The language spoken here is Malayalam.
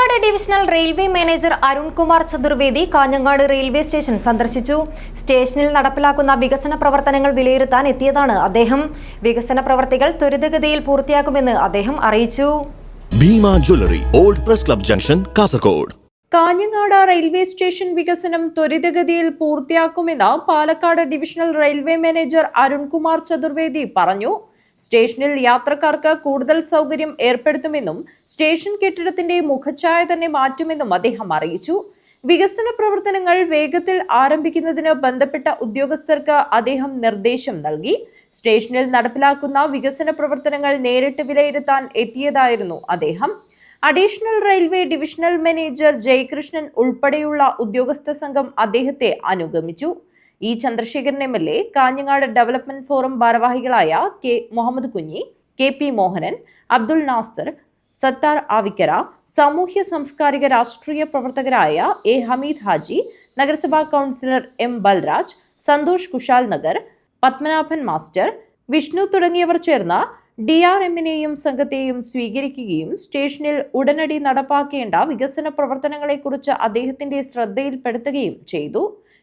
Palakkad divisional railway manager Arunkumar Chaturvedi Kanhangad railway station സന്ദർശിച്ചു. സ്റ്റേഷനിൽ നടപ്പിലാക്കുന്ന വികസന പ്രവർത്തനങ്ങൾ വിലയിരുത്താൻ എത്തിയതാണ് അദ്ദേഹം. വികസന പ്രവർത്തികൾ ത്വരിതഗതിയിൽ പൂർത്തിയാക്കുമെന്ന് അദ്ദേഹം അറിയിച്ചു. Bhima jewellery old press club junction Kasaragod. Kanhangad railway station വികസനം ത്വരിതഗതിയിൽ പൂർത്തിയാക്കുമെന്ന് Palakkad divisional railway manager Arunkumar Chaturvedi പറഞ്ഞു. സ്റ്റേഷനിൽ യാത്രക്കാർക്ക് കൂടുതൽ സൗകര്യം ഏർപ്പെടുത്തുമെന്നും സ്റ്റേഷൻ കെട്ടിടത്തിന്റെ മുഖച്ഛായ തന്നെ മാറ്റുമെന്നും അദ്ദേഹം അറിയിച്ചു. വികസന പ്രവർത്തനങ്ങൾ വേഗത്തിൽ ആരംഭിക്കുന്നതിന് ബന്ധപ്പെട്ട ഉദ്യോഗസ്ഥർക്ക് അദ്ദേഹം നിർദ്ദേശം നൽകി. സ്റ്റേഷനിൽ നടപ്പിലാക്കുന്ന വികസന പ്രവർത്തനങ്ങൾ നേരിട്ട് വിലയിരുത്താൻ എത്തിയതായിരുന്നു അദ്ദേഹം. Additional railway divisional manager Jayakrishnan ഉൾപ്പെടെയുള്ള ഉദ്യോഗസ്ഥ സംഘം അദ്ദേഹത്തെ അനുഗമിച്ചു. E Chandrasekharan M L A Kanhangad development forum ഭാരവാഹികളായ K Muhammad Kunhi K P Mohanan Abdul Nasar Sathar Avikkara സാമൂഹ്യ സാംസ്കാരിക രാഷ്ട്രീയ പ്രവർത്തകരായ എ ഹമീദ് ഹാജി നഗരസഭാ councillor M Balraj Santhosh Kushal Nagar Padmanabhan master Vishnu തുടങ്ങിയവർ ചേർന്ന ഡി ആർ എമ്മിനെയും സംഘത്തെയും സ്വീകരിക്കുകയും സ്റ്റേഷനിൽ ഉടനടി നടപ്പാക്കേണ്ട വികസന പ്രവർത്തനങ്ങളെക്കുറിച്ച് അദ്ദേഹത്തിന്റെ ശ്രദ്ധയിൽപ്പെടുത്തുകയും ചെയ്തു.